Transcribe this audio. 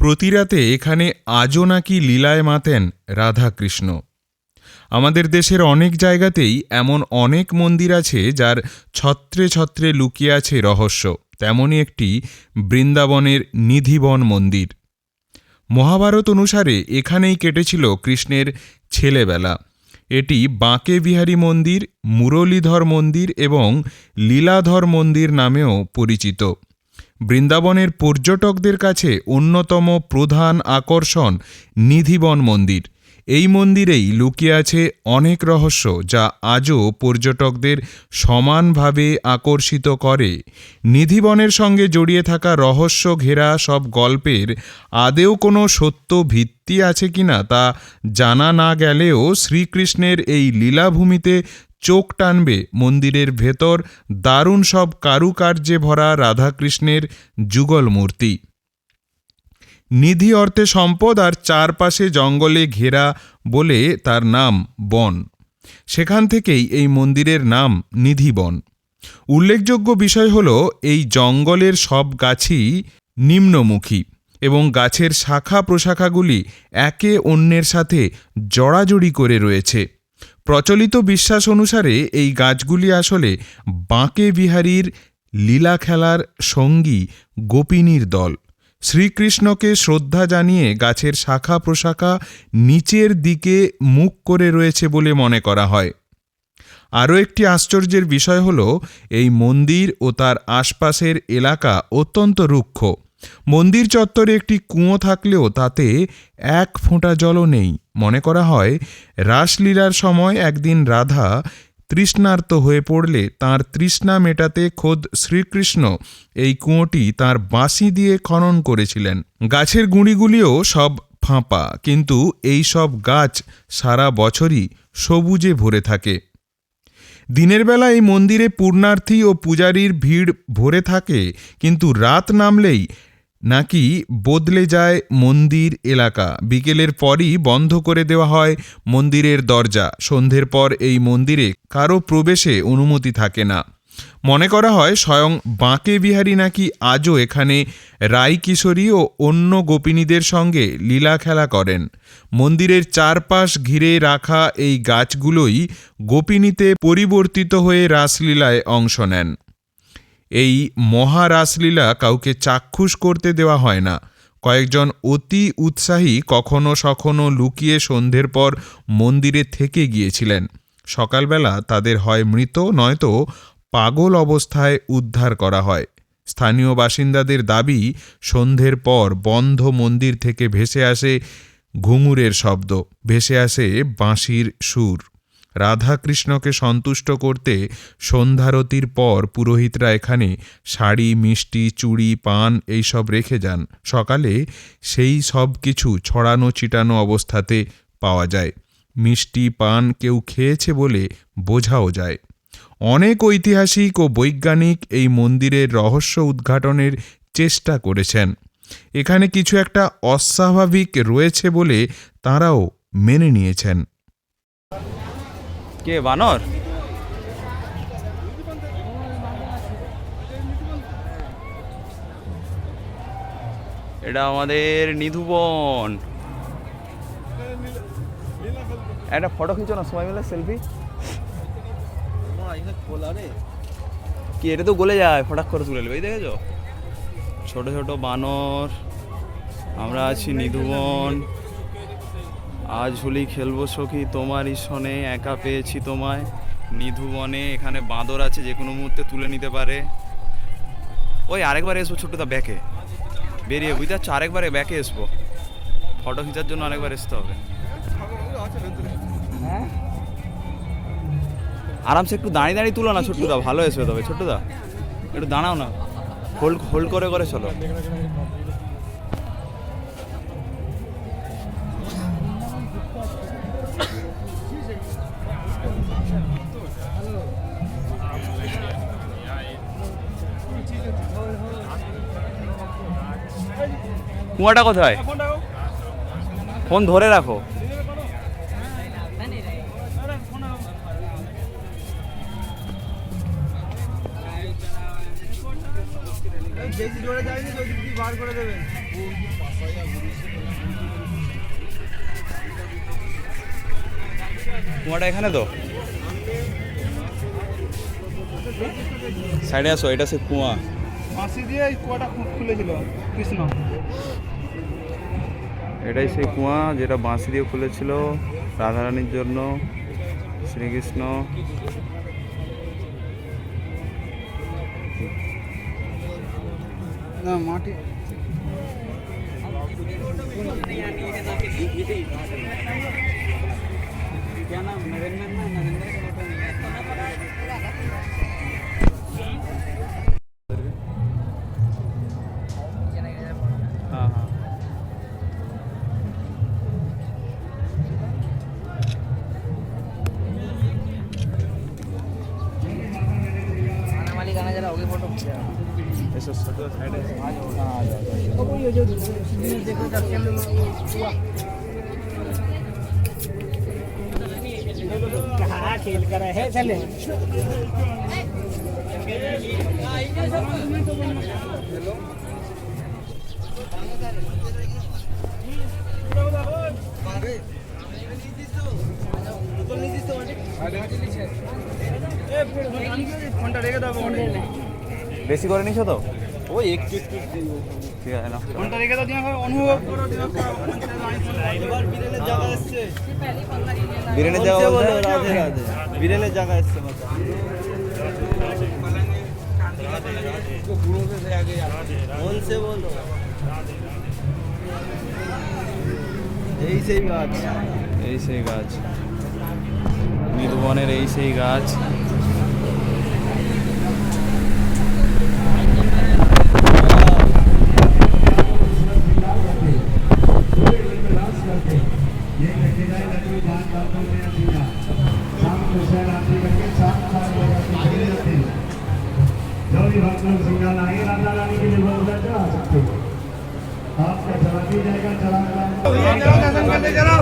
প্রতি রাতে এখানে আজও নাকি লীলায় মাতেন রাধাকৃষ্ণ। আমাদের দেশের অনেক জায়গাতেই এমন অনেক মন্দির আছে যার ছত্রে ছত্রে লুকিয়ে আছে রহস্য। তেমনই একটি বৃন্দাবনের নিধিবন মন্দির। মহাভারত অনুসারে এখানেই কেটেছিল কৃষ্ণের ছেলেবেলা। এটি বাঁকে বিহারী মন্দির, মুরলীধর মন্দির এবং লীলাধর মন্দির নামেও পরিচিত। বৃন্দাবনের পর্যটকদের কাছে অন্যতম প্রধান আকর্ষণ নিধিবন মন্দির। এই মন্দিরেই লুকিয়ে আছে অনেক রহস্য যা আজও পর্যটকদের সমানভাবে আকর্ষিত করে। নিধিবনের সঙ্গে জড়িয়ে থাকা রহস্য ঘেরা সব গল্পের আদেও কোনো সত্য ভিত্তি আছে কিনা তা জানা না গেলেও শ্রীকৃষ্ণের এই লীলাভূমিতে চোখ টানবে। মন্দিরের ভেতর দারুণ সব কারুকার্যে ভরা রাধাকৃষ্ণের যুগল মূর্তি। নিধি অর্থে সম্পদ আর চারপাশে জঙ্গলে ঘেরা বলে তার নাম বন। সেখান থেকেই এই মন্দিরের নাম নিধিবন উল্লেখযোগ্য বিষয় হল, এই জঙ্গলের সব গাছই নিম্নমুখী এবং গাছের শাখা প্রশাখাগুলি একে অন্যের সাথে জড়াজড়ি করে রয়েছে। প্রচলিত বিশ্বাস অনুসারে এই গাছগুলি আসলে বাঁকে বিহারীর লীলা খেলার সঙ্গী গোপিনীর দল। শ্রীকৃষ্ণকে শ্রদ্ধা জানিয়ে গাছের শাখা প্রশাখা নিচের দিকে মুখ করে রয়েছে বলে মনে করা হয়। আরও একটি আশ্চর্যের বিষয় হল, এই মন্দির ও তার আশপাশের এলাকা অত্যন্ত রুক্ষ। মন্দির চত্বরে একটি কুঁয়ো থাকলেও তাতে এক ফোঁটা জলও নেই। মনে করা হয়, রাসলীলার সময় একদিন রাধা তৃষ্ণার্ত হয়ে পড়লে তার তৃষ্ণা মেটাতে খোদ শ্রীকৃষ্ণ এই কুঁয়োটি তার বাঁশি দিয়ে খনন করেছিলেন। গাছের গুঁড়িগুলিও সব ফাঁপা, কিন্তু এই সব গাছ সারা বছরই সবুজে ভরে থাকে। দিনের বেলা এই মন্দিরে পূর্ণার্থী ও পূজারীর ভিড় ভরে থাকে, কিন্তু রাত নামলেই নাকি বদলে যায় মন্দির এলাকা? বিকেলের পরই বন্ধ করে দেওয়া হয় মন্দিরের দরজা। সন্ধ্যের পর এই মন্দিরে কারও প্রবেশে অনুমতি থাকে না। মনে করা হয় স্বয়ং বাঁকে বিহারী নাকি আজও এখানে রাই কিশোরী ও অন্য গোপিনীদের সঙ্গে লীলা খেলা করেন। মন্দিরের চারপাশ ঘিরে রাখা এই গাছগুলোই গোপিনীতে পরিবর্তিত হয়ে রাসলীলায় অংশ নেন। এই মহারাসলীলা কাউকে চাক্ষুষ করতে দেওয়া হয় না। কয়েকজন অতি উৎসাহী কখনো সখনো লুকিয়ে সন্ধ্যের পর মন্দিরে থেকে গিয়েছিলেন। সকালবেলা তাদের হয় মৃত, নয়তো পাগল অবস্থায় উদ্ধার করা হয়। স্থানীয় বাসিন্দাদের দাবি, সন্ধ্যের পর বন্ধ মন্দির থেকে ভেসে আসে ঘুঙুরের শব্দ, ভেসে আসে বাঁশির সুর। রাধাকৃষ্ণকে সন্তুষ্ট করতে সন্ধ্যারতির পর পুরোহিতরা এখানে শাড়ি, মিষ্টি, চুড়ি, পান এইসব রেখে যান। সকালে সেই সব কিছু ছড়ানো চিটানো অবস্থাতে পাওয়া যায়। মিষ্টি, পান কেউ খেয়েছে বলে বোঝাও যায়। অনেক ঐতিহাসিক ও বৈজ্ঞানিক এই মন্দিরের রহস্য উদ্ঘাটনের চেষ্টা করেছেন। এখানে কিছু একটা অস্বাভাবিক রয়েছে বলে তাঁরাও মেনে নিয়েছেন। কে, বানর? এটা আমাদের নিধুবন একটা ফটো খিচো না, সবাই মিলে সেলফি কি, এটা তো গলে যায়, ফটাক করে তুলে নেবে, এই দেখেছ? ছোট ছোট বানর, আমরা আছি নিধুবন আজ হোলি খেলব সখী তোমারই সনে একা পেয়েছি তোমায়। নিধু বনে এখানে বাঁদর আছে, যে কোনো মুহূর্তে তুলে নিতে পারে। ওই আরেকবার এসবো ছোট্টদা ব্যাকে। বেরিয়ে, বুঝতে পারছ? আরেকবারে ব্যাকে এসবো। ফটো খিচার জন্য আরেকবার আসতে হবে। আরামসে একটু দাঁড়িয়ে দাঁড়িয়ে তুলো না ছোট্টদা, ভালো এসবে তবে। ছোট্টদা, একটু দাঁড়াও না। হোল্ড হোল্ড করে করে চলো। কুয়াটা কোথায়? ফোন ধরে রাখো। বার করে কুয়াটা এখানে তো? সাইডে আসো এটা সে কুয়া। মাসি দিয়ে এই কুয়াটা খুলেছিল কৃষ্ণ। এটাই সেই কুয়া যেটা বাঁশি দিয়ে খুলেছিল রাধারানীর জন্য শ্রীকৃষ্ণ। না মাটি खेल कर है चले ফোনটা রেখে দাও বেশি করে নিছো তো? ওই একটু একটু ঠিক আছে না ফোনটা রেখে দাও দিয়ে অনুভব করো দিয়ে এবার বিরেনের জায়গা এসছে। বিরিয়ানির জায়গা বলতে? রাধে রাধে। বিরেনের জায়গা এসছে মাথা বলছে বলো। এই সেই গাছ। এই সেই গাছ। মৃদুবনের এই সেই গাছ। जो भी भक्त लोग सिंगल आएंगे राधा रानी के लिए बोल कर आ सकते हो आपका चला भी जाएगा चला दर्शन करते चलो